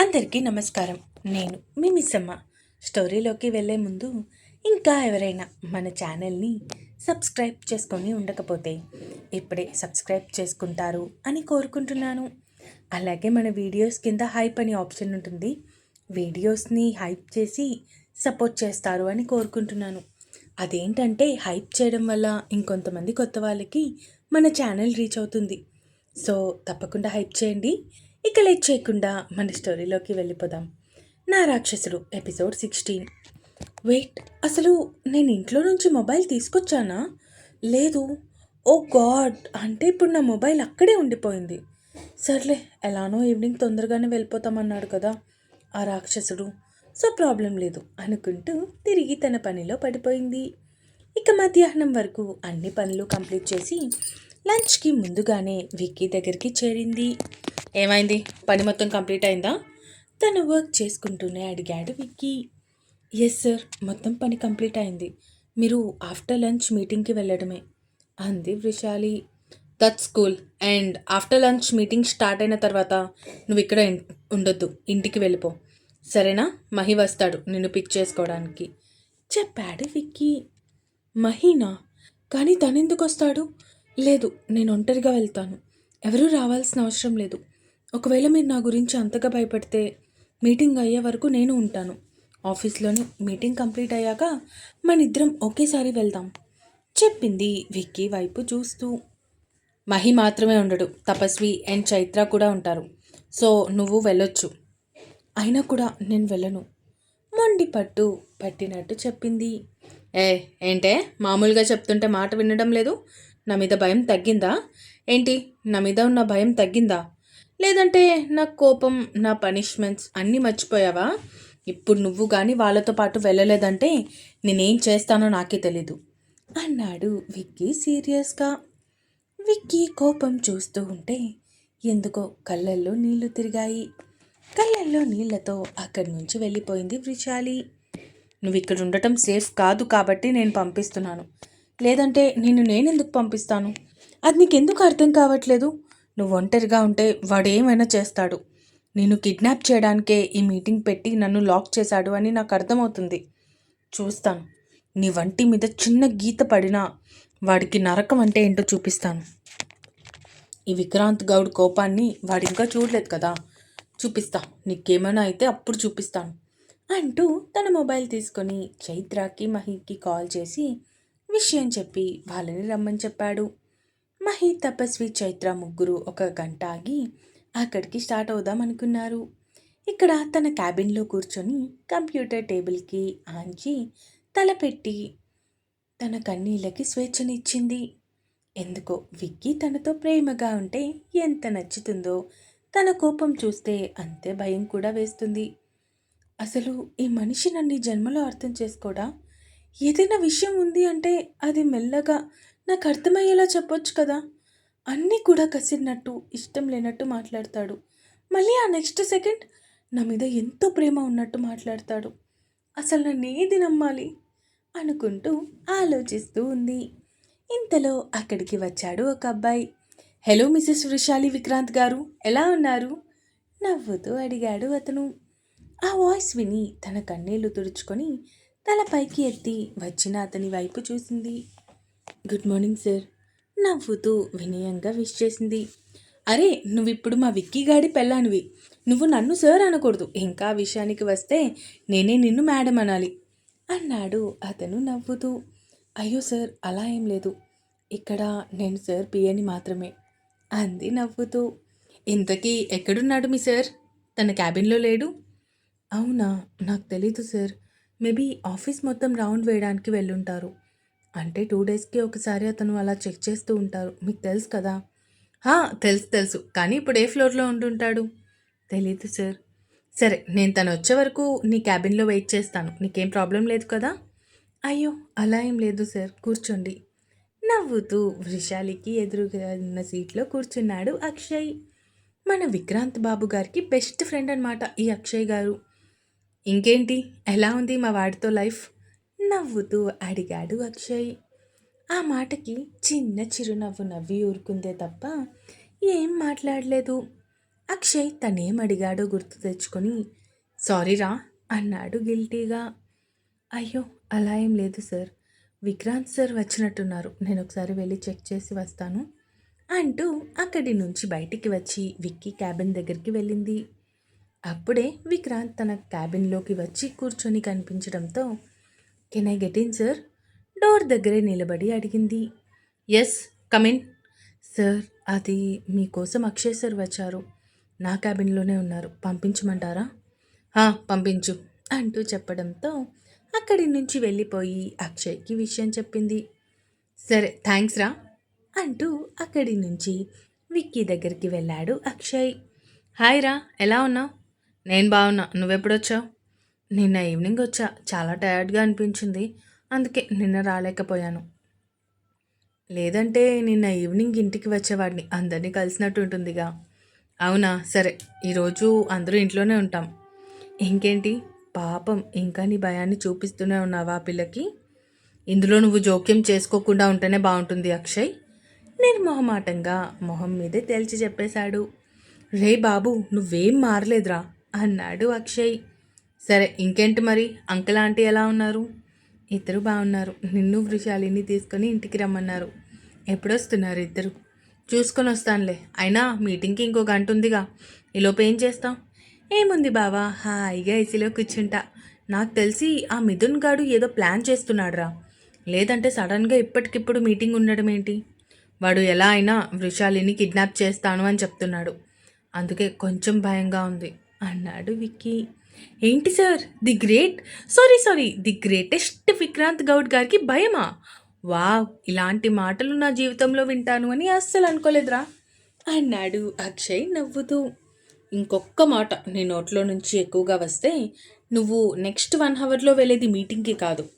అందరికీ నమస్కారం. నేను మీ మిస్సమ్మ. స్టోరీలోకి వెళ్ళే ముందు ఇంకా ఎవరైనా మన ఛానల్ని సబ్స్క్రైబ్ చేసుకొని ఉండకపోతే ఇప్పుడే సబ్స్క్రైబ్ చేసుకుంటారు అని కోరుకుంటున్నాను. అలాగే మన వీడియోస్ కింద హైప్ అనే ఆప్షన్ ఉంటుంది. వీడియోస్ని హైప్ చేసి సపోర్ట్ చేస్తారు అని కోరుకుంటున్నాను. అదేంటంటే హైప్ చేయడం వల్ల ఇంకొంతమంది కొత్త వాళ్ళకి మన ఛానల్ రీచ్ అవుతుంది. సో తప్పకుండా హైప్ చేయండి. ఇక లేట్ చేయకుండా మన స్టోరీలోకి వెళ్ళిపోదాం. నా రాక్షసుడు ఎపిసోడ్ సిక్స్టీన్. వెయిట్ అసలు నేను ఇంట్లో నుంచి మొబైల్ తీసుకొచ్చానా? లేదు. ఓ గాడ్ అంటే ఇప్పుడు నా మొబైల్ అక్కడే ఉండిపోయింది. సర్లే ఎలానో ఈవినింగ్ తొందరగానే వెళ్ళిపోతామన్నాడు కదా ఆ రాక్షసుడు. సో ప్రాబ్లం లేదు అనుకుంటూ తిరిగి తన పనిలో పడిపోయింది. ఇక మధ్యాహ్నం వరకు అన్ని పనులు కంప్లీట్ చేసి లంచ్కి ముందుగానే విక్కీ దగ్గరికి చేరింది. ఏమైంది? పని మొత్తం కంప్లీట్ అయిందా? తను వర్క్ చేసుకుంటూనే అడిగాడు విక్కీ. ఎస్ సార్ మొత్తం పని కంప్లీట్ అయింది. మీరు ఆఫ్టర్ లంచ్ మీటింగ్కి వెళ్ళడమే అంది Vishali that school and after lunch meeting start అయిన తర్వాత నువ్వు ఇక్కడ ఉండొద్దు. ఇంటికి వెళ్ళిపో. సరేనా? మహి వస్తాడు నిన్ను పిక్ చేసుకోవడానికి. చెప్పాడు విక్కీ. మహీనా? కానీ తనెందుకు వస్తాడు? లేదు నేను ఒంటరిగా వెళ్తాను. ఎవరూ రావాల్సిన అవసరం లేదు. ఒకవేళ మీరు నా గురించి అంతగా భయపడితే మీటింగ్ అయ్యే వరకు నేను ఉంటాను. ఆఫీస్లోని మీటింగ్ కంప్లీట్ అయ్యాక మన ఇద్దరం ఒకేసారి వెళ్దాం చెప్పింది విక్కీ వైపు చూస్తూ. మహి మాత్రమే ఉండడు. తపస్వి అండ్ చైత్ర కూడా ఉంటారు. సో నువ్వు వెళ్ళొచ్చు. అయినా కూడా నేను వెళ్ళను మొండి పట్టు పట్టినట్టు చెప్పింది. ఏ ఏంటే? మామూలుగా చెప్తుంటే మాట వినడం లేదు. నా మీద భయం తగ్గిందా? ఏంటి? నా మీద ఉన్న భయం తగ్గిందా? లేదంటే నా కోపం నా పనిష్మెంట్స్ అన్నీ మర్చిపోయావా? ఇప్పుడు నువ్వు కానీ వాళ్ళతో పాటు వెళ్ళలేదంటే నేనేం చేస్తానో నాకే తెలీదు. అన్నాడు విక్కీ సీరియస్గా. విక్కీ కోపం చూస్తూ ఉంటే ఎందుకో కళ్ళల్లో నీళ్ళు తిరిగాయి. కళ్ళల్లో నీళ్ళతో అక్కడి నుంచి వెళ్ళిపోయింది వృషాలి. నువ్వు ఇక్కడ ఉండటం సేఫ్ కాదు కాబట్టి నేను పంపిస్తున్నాను. లేదంటే నిన్ను నేనెందుకు పంపిస్తాను? అది నీకెందుకు అర్థం కావట్లేదు? నువ్వు ఒంటరిగా ఉంటే వాడు ఏమైనా చేస్తాడు. నేను కిడ్నాప్ చేయడానికే ఈ మీటింగ్ పెట్టి నన్ను లాక్ చేశాడు అని నాకు అర్థమవుతుంది. చూస్తాను. నీ వంటి మీద చిన్న గీత పడినా వాడికి నరకం అంటే ఏంటో చూపిస్తాను. ఈ విక్రాంత్ గౌడ్ కోపాన్ని వాడు ఇంకా చూడలేదు కదా. చూపిస్తా. నీకేమైనా అయితే అప్పుడు చూపిస్తాను. అంటూ తన మొబైల్ తీసుకొని చైత్రకి మహికి కాల్ చేసి విషయం చెప్పి వాళ్ళని రమ్మని చెప్పాడు. మహి తపస్వి చైత్ర ముగ్గురు ఒక గంట ఆగి అక్కడికి స్టార్ట్ అవుదాం అనుకున్నారు. ఇక్కడ తన క్యాబిన్లో కూర్చొని కంప్యూటర్ టేబుల్కి ఆంచి తల పెట్టి తన కన్నీళ్ళకి స్వేచ్ఛనిచ్చింది. ఎందుకో విక్కీ తనతో ప్రేమగా ఉంటే ఎంత నచ్చుతుందో తన కోపం చూస్తే అంతే భయం కూడా వేస్తుంది. అసలు ఈ మనిషి నన్ను జన్మలో అర్థం చేసుకోడా? ఏదైనా విషయం ఉంది అంటే అది మెల్లగా నాకు అర్థమయ్యేలా చెప్పొచ్చు కదా. అన్నీ కూడా కసిరినట్టు ఇష్టం లేనట్టు మాట్లాడతాడు. మళ్ళీ ఆ నెక్స్ట్ సెకండ్ నా మీద ఎంతో ప్రేమ ఉన్నట్టు మాట్లాడతాడు. అసలు నన్ను ఏది నమ్మాలి? అనుకుంటూ ఆలోచిస్తూ ఉంది. ఇంతలో అక్కడికి వచ్చాడు ఒక అబ్బాయి. హలో మిసెస్ వృషాలి విక్రాంత్ గారు ఎలా ఉన్నారు? నవ్వుతూ అడిగాడు అతను. ఆ వాయిస్ విని తన కన్నీళ్ళు తుడుచుకొని తల పైకి ఎత్తి వచ్చిన అతని వైపు చూసింది. Good morning sir. నవ్వుతూ వినయంగా విష్ చేసింది. అరే నువ్విప్పుడు మా విక్కీ గాడి పెళ్ళానివి. నువ్వు నన్ను సార్ అనకూడదు. ఇంకా విషయానికి వస్తే నేనే నిన్ను మేడం అనాలి. అన్నాడు అతను నవ్వుతూ. అయ్యో సార్ అలా ఏం లేదు. ఇక్కడ నేను సార్ పియని మాత్రమే అంది నవ్వుతూ. ఇంతకీ ఎక్కడున్నాడు మీ సార్? తన క్యాబిన్లో లేడు? అవునా నాకు తెలీదు సార్. మేబీ ఆఫీస్ మొత్తం రౌండ్ వేయడానికి వెళ్ళుంటారు. అంటే టూ డేస్కి ఒకసారి అతను అలా చెక్ చేస్తూ ఉంటారు. మీకు తెలుసు కదా? తెలుసు తెలుసు. కానీ ఇప్పుడు ఏ ఫ్లోర్లో ఉంటుంటాడు తెలీదు సార్. సరే నేను తను వచ్చే వరకు నీ క్యాబిన్లో వెయిట్ చేస్తాను. నీకేం ప్రాబ్లం లేదు కదా? అయ్యో అలా ఏం లేదు సార్. కూర్చోండి. నవ్వుతూ వృషాలికి ఎదురుగా ఉన్న సీట్లో కూర్చున్నాడు అక్షయ్. మన విక్రాంత్ బాబు గారికి బెస్ట్ ఫ్రెండ్ అనమాట ఈ అక్షయ్ గారు. ఇంకేంటి? ఎలా ఉంది మా వాడితో లైఫ్? నవ్వుతూ అడిగాడు అక్షయ్. ఆ మాటకి చిన్న చిరునవ్వు నవ్వి ఊరుకుందే తప్ప ఏం మాట్లాడలేదు. అక్షయ్ తనేం అడిగాడో గుర్తు తెచ్చుకొని సారీరా అన్నాడు గిల్టీగా. అయ్యో అలా ఏం లేదు సార్. విక్రాంత్ సార్ వచ్చినట్టున్నారు. నేను ఒకసారి వెళ్ళి చెక్ చేసి వస్తాను అంటూ అక్కడి నుంచి బయటికి వచ్చి విక్కీ క్యాబిన్ దగ్గరికి వెళ్ళింది. అప్పుడే విక్రాంత్ తన క్యాబిన్లోకి వచ్చి కూర్చొని కనిపించడంతో can I get in sir door దగ్గరే నిలబడి అడిగింది. ఎస్ కమిన్ సార్ అది మీకోసం అక్షయ్ సార్ వచ్చారు. నా క్యాబిన్లోనే ఉన్నారు. పంపించమంటారా? పంపించు అంటూ చెప్పడంతో అక్కడి నుంచి వెళ్ళిపోయి అక్షయ్కి విషయం చెప్పింది. సరే థ్యాంక్స్ రా అంటూ అక్కడి నుంచి విక్కీ దగ్గరికి వెళ్ళాడు అక్షయ్ హాయ్ రా ఎలా ఉన్నావు? నేను బాగున్నా. నువ్వెప్పుడొచ్చావు? నిన్న ఈవినింగ్ వచ్చా. చాలా టయర్డ్గా అనిపించింది. అందుకే నిన్న రాలేకపోయాను. లేదంటే నిన్న ఈవినింగ్ ఇంటికి వచ్చేవాడిని. అందరినీ కలిసినట్టు ఉంటుందిగా. అవునా? సరే. ఈరోజు అందరూ ఇంట్లోనే ఉంటాం. ఇంకేంటి? పాపం ఇంకా నీ భయాన్ని చూపిస్తూనే ఉన్నావా పిల్లకి? ఇందులో నువ్వు జోక్యం చేసుకోకుండా ఉంటేనే బాగుంటుంది అక్షయ్. నిర్మోహమాటంగా మొహం మీదే తేల్చి చెప్పేశాడు. రే బాబు నువ్వేం మారలేదురా అన్నాడు అక్షయ్. సరే ఇంకేంటి మరి? అంకుల్ ఆంటీ ఎలా ఉన్నారు? ఇద్దరు బాగున్నారు నిన్ను వృషాలిని తీసుకొని ఇంటికి రమ్మన్నారు. ఎప్పుడొస్తున్నారు ఇద్దరు? చూసుకొని వస్తానులే. అయినా మీటింగ్కి ఇంకో గంట ఉందిగా. ఈలోపు ఏం చేస్తాం? ఏముంది బావా? హాయిగా ఏసీలో కూర్చుంటా. నాకు తెలిసి ఆ మిథున్ గాడు ఏదో ప్లాన్ చేస్తున్నాడురా. లేదంటే సడన్గా ఇప్పటికిప్పుడు మీటింగ్ ఉండడం ఏంటి? వాడు ఎలా అయినా వృషాలిని కిడ్నాప్ చేస్తాను అని చెప్తున్నాడు. అందుకే కొంచెం భయంగా ఉంది. అన్నాడు విక్కీ. ఏంటి sir? The great? Sorry sorry. The greatest Vikrant Goud గారికి భయమా? వావ్ ఇలాంటి మాటలు నా జీవితంలో వింటాను అని అస్సలు అనుకోలేదురా. అన్నాడు అక్షయ్ నవ్వుతూ. ఇంకొక్క మాట నీ నోట్లో నుంచి ఎక్కువగా వస్తే నువ్వు నెక్స్ట్ వన్ అవర్లో వెళ్ళేది మీటింగ్కి కాదు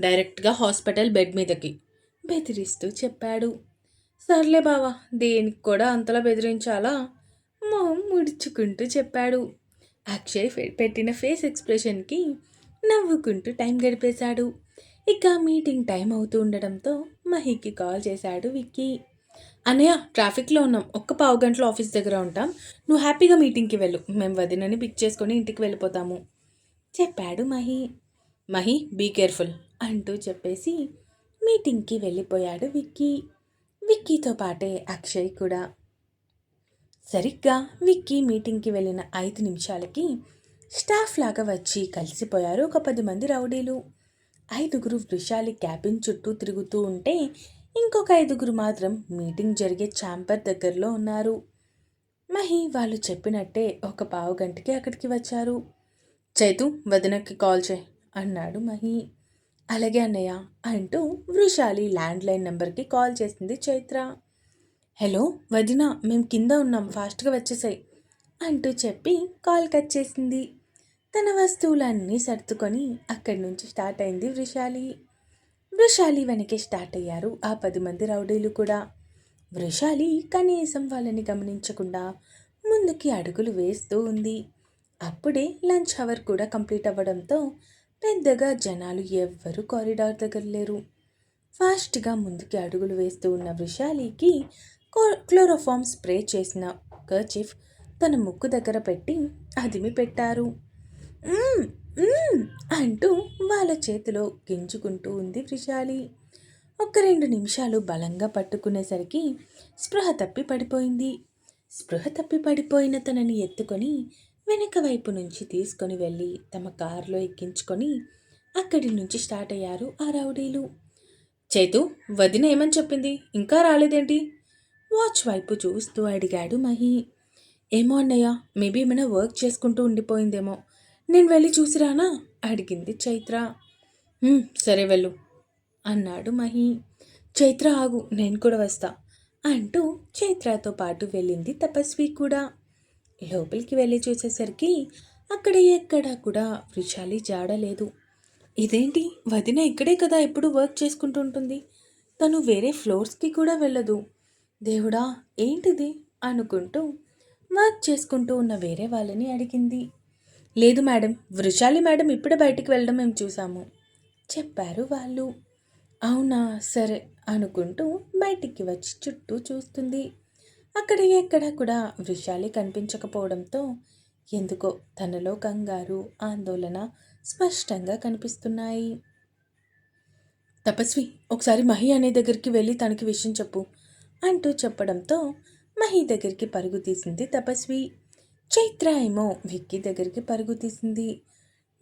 డైరెక్ట్గా హాస్పిటల్ బెడ్ మీదకి బెదిరిస్తూ చెప్పాడు. సర్లే బావా దేనికి కూడా అంతలా బెదిరించాలా? మొహం ముడుచుకుంటూ చెప్పాడు. అక్షయ్ పెట్టిన ఫేస్ ఎక్స్ప్రెషన్కి నవ్వుకుంటూ టైం గడిపేశాడు. ఇక మీటింగ్ టైం అవుతూ ఉండడంతో మహికి కాల్ చేశాడు విక్కీ. అనయ్య ట్రాఫిక్లో ఉన్నాం. ఒక్క పావు గంటలో ఆఫీస్ దగ్గర ఉంటాం. నువ్వు హ్యాపీగా మీటింగ్కి వెళ్ళు. మేము వదినని పిక్ చేసుకొని ఇంటికి వెళ్ళిపోతాము. చెప్పాడు మహి. మహి బీ కేర్ఫుల్ అంటూ చెప్పేసి మీటింగ్కి వెళ్ళిపోయాడు విక్కీ. విక్కీతో పాటే అక్షయ్ కూడా. సరిగ్గా విక్కీ మీటింగ్కి వెళ్ళిన ఐదు నిమిషాలకి స్టాఫ్ లాగా వచ్చి కలిసిపోయారు ఒక పది మంది రౌడీలు. ఐదుగురు వృషాలి క్యాబిన్ చుట్టూ తిరుగుతూ ఉంటే ఇంకొక ఐదుగురు మాత్రం మీటింగ్ జరిగే ఛాంబర్ దగ్గరలో ఉన్నారు. మహి వాళ్ళు చెప్పినట్టే ఒక పావు గంటకి అక్కడికి వచ్చారు. చైతు వదినకి కాల్ చేయి అన్నాడు మహి. అలాగే అన్నయ్య అంటూ వృషాలి ల్యాండ్లైన్ నెంబర్కి కాల్ చేసింది చైత్ర. హలో వదిన మేము కింద ఉన్నాం ఫాస్ట్గా వచ్చేసాయి అంటూ చెప్పి కాల్ కట్ చేసింది. తన వస్తువులన్నీ సర్దుకొని అక్కడి నుంచి స్టార్ట్ అయింది వృషాలి. వృషాలి వెనకే స్టార్ట్ అయ్యారు ఆ పది మంది రౌడీలు కూడా. వృషాలి కనీసం వాళ్ళని గమనించకుండా ముందుకి అడుగులు వేస్తూ ఉంది. అప్పుడే లంచ్ అవర్ కూడా కంప్లీట్ అవ్వడంతో పెద్దగా జనాలు ఎవ్వరూ కారిడార్ దగ్గర లేరు. ఫాస్ట్గా ముందుకి అడుగులు వేస్తూ ఉన్న వృషాలికి క్లోరోఫామ్ స్ప్రే చేసిన కర్చిఫ్ తన ముక్కు దగ్గర పెట్టి అదిమి పెట్టారు. అంటూ వాళ్ళ చేతిలో గింజుకుంటూ ఉంది వృషాలి ఒక రెండు నిమిషాలు బలంగా పట్టుకునేసరికి స్పృహ తప్పి పడిపోయింది. స్పృహ తప్పి పడిపోయిన తనని ఎత్తుకొని వెనక వైపు నుంచి తీసుకొని వెళ్ళి తమ కారులో ఎక్కించుకొని అక్కడి నుంచి స్టార్ట్ అయ్యారు ఆ రౌడీలు. చేతు వదిన ఏమని చెప్పింది? ఇంకా రాలేదేంటి? వాచ్ వైపు చూస్తూ అడిగాడు మహి. ఏమో అన్నయ్య మేబీ ఏమైనా వర్క్ చేసుకుంటూ ఉండిపోయిందేమో. నేను వెళ్ళి చూసిరానా అడిగింది చైత్ర. సరే వెళ్ళు అన్నాడు మహి. చైత్ర ఆగు నేను కూడా వస్తా అంటూ చైత్రతో పాటు వెళ్ళింది తపస్వి కూడా. లోపలికి వెళ్ళి చూసేసరికి అక్కడ ఎక్కడా కూడా వృషాలి జాడలేదు ఇదేంటి? వదిన ఇక్కడే కదా ఎప్పుడు వర్క్ చేసుకుంటూ ఉంటుంది. తను వేరే ఫ్లోర్స్కి కూడా వెళ్ళదు. దేవుడా ఏంటిది? అనుకుంటూ వర్క్ చేసుకుంటూ ఉన్న వేరే వాళ్ళని అడిగింది. లేదు మేడం వృషాలి మేడం ఇప్పుడే బయటికి వెళ్ళడం మేము చూసాము చెప్పారు వాళ్ళు. అవునా సరే అనుకుంటూ బయటికి వచ్చి చుట్టూ చూస్తుంది. అక్కడ ఎక్కడ కూడా వృషాలి కనిపించకపోవడంతో ఎందుకో తనలో కంగారు ఆందోళన స్పష్టంగా కనిపిస్తున్నాయి. తపస్వి ఒకసారి మహి అనే దగ్గరికి వెళ్ళి తనకి విషయం చెప్పు. అంటూ చెప్పడంతో మహి దగ్గరికి పరుగు తీసింది తపస్వి. చైత్ర ఏమో విక్కీ దగ్గరికి పరుగు తీసింది.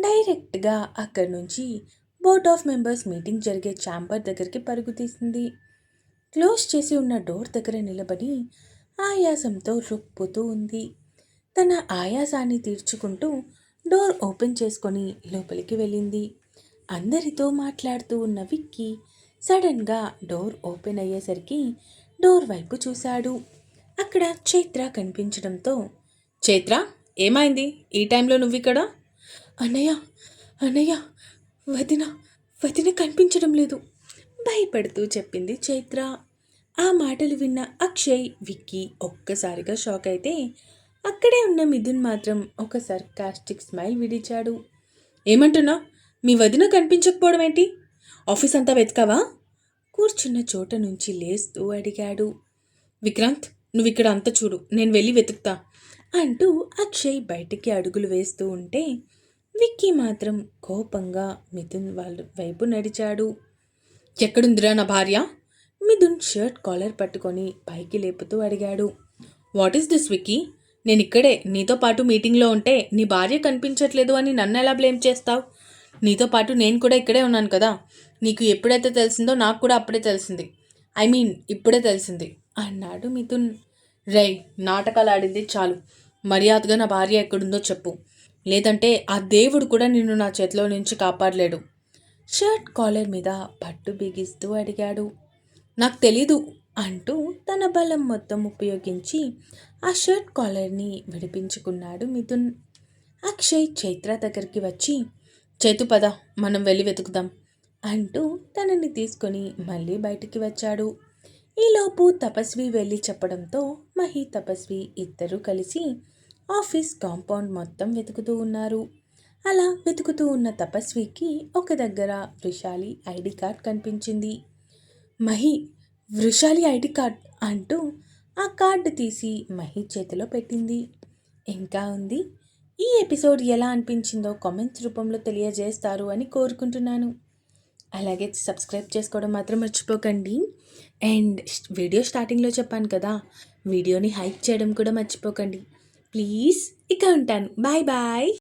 డైరెక్ట్గా అక్కడి నుంచి బోర్డ్ ఆఫ్ మెంబర్స్ మీటింగ్ జరిగే ఛాంబర్ దగ్గరికి పరుగు తీసింది. క్లోజ్ చేసి ఉన్న డోర్ దగ్గర నిలబడి ఆయాసంతో రొప్పుతూ ఉంది. తన ఆయాసాన్ని తీర్చుకుంటూ డోర్ ఓపెన్ చేసుకొని లోపలికి వెళ్ళింది. అందరితో మాట్లాడుతూ ఉన్న విక్కీ సడన్గా డోర్ ఓపెన్ అయ్యేసరికి డోర్ వైపు చూశాడు. అక్కడ చైత్ర కనిపించడంతో చైత్ర ఏమైంది? ఈ టైంలో నువ్వు ఇక్కడ అన్నయ్య అన్నయ్య వదిన వదిన కనిపించడం లేదు భయపడుతూ చెప్పింది చైత్ర. ఆ మాటలు విన్న అక్షయ్ విక్కీ ఒక్కసారిగా షాక్ అయితే అక్కడే ఉన్న మిథున్ మాత్రం ఒక సర్కాస్టిక్ స్మైల్ విడిచాడు. ఏమంటున్నా మీ వదిన కనిపించకపోవడం ఏంటి? ఆఫీస్ అంతా వెతకావా? కూర్చున్న చోట నుంచి లేస్తూ అడిగాడు. విక్రాంత్ నువ్వు ఇక్కడ అంత చూడు నేను వెళ్ళి వెతుకుతా అంటూ అక్షయ్ బయటికి అడుగులు వేస్తూ ఉంటే విక్కీ మాత్రం కోపంగా మిథున్ వాళ్ళ వైపు నడిచాడు. ఎక్కడుందిరా నా భార్య? మిథున్ షర్ట్ కాలర్ పట్టుకొని పైకి లేపుతూ అడిగాడు. What is this Vicky? నేను ఇక్కడే నీతో పాటు మీటింగ్లో ఉంటే నీ భార్య కనిపించట్లేదు అని నన్ను ఎలా బ్లేమ్ చేస్తావు? నీతో పాటు నేను కూడా ఇక్కడే ఉన్నాను కదా. నీకు ఎప్పుడైతే తెలిసిందో నాకు కూడా అప్పుడే తెలిసింది. ఐ మీన్ ఇప్పుడే తెలిసింది. అన్నాడు మిథున్. రై నాటకాలు ఆడింది చాలు. మర్యాదగా నా భార్య ఎక్కడుందో చెప్పు. లేదంటే ఆ దేవుడు కూడా నిన్ను నా చేతిలో నుంచి కాపాడలేడు. షర్ట్ కాలర్ మీద పట్టు బిగిస్తూ అడిగాడు. నాకు తెలీదు అంటూ తన బలం మొత్తం ఉపయోగించి ఆ షర్ట్ కాలర్ని విడిపించుకున్నాడు మిథున్. అక్షయ్ చైత్ర దగ్గరికి వచ్చి చేతు పద మనం వెళ్ళి వెతుకుదాం అంటూ తనని తీసుకొని మళ్ళీ బయటికి వచ్చాడు. ఈలోపు తపస్వి వెళ్ళి చెప్పడంతో మహి తపస్వి ఇద్దరూ కలిసి ఆఫీస్ కాంపౌండ్ మొత్తం వెతుకుతూ ఉన్నారు. అలా వెతుకుతూ ఉన్న తపస్వికి ఒక దగ్గర వృషాలి ఐడి కార్డ్ కనిపించింది. మహి వృషాలి ఐడి కార్డ్ అంటూ ఆ కార్డు తీసి మహి చేతిలో పెట్టింది. ఇంకా ఉంది? ఈ ఎపిసోడ్ ఎలా అనిపించిందో కామెంట్స్ రూపంలో తెలియజేస్తారు అని కోరుకుంటున్నాను. అలాగే సబ్స్క్రైబ్ చేసుకోవడం మాత్రం మర్చిపోకండి. అండ్ వీడియో స్టార్టింగ్లో చెప్పాను కదా వీడియోని హైక్ చేయడం కూడా మర్చిపోకండి. ప్లీజ్ ఇక ఉంటాను. Bye bye.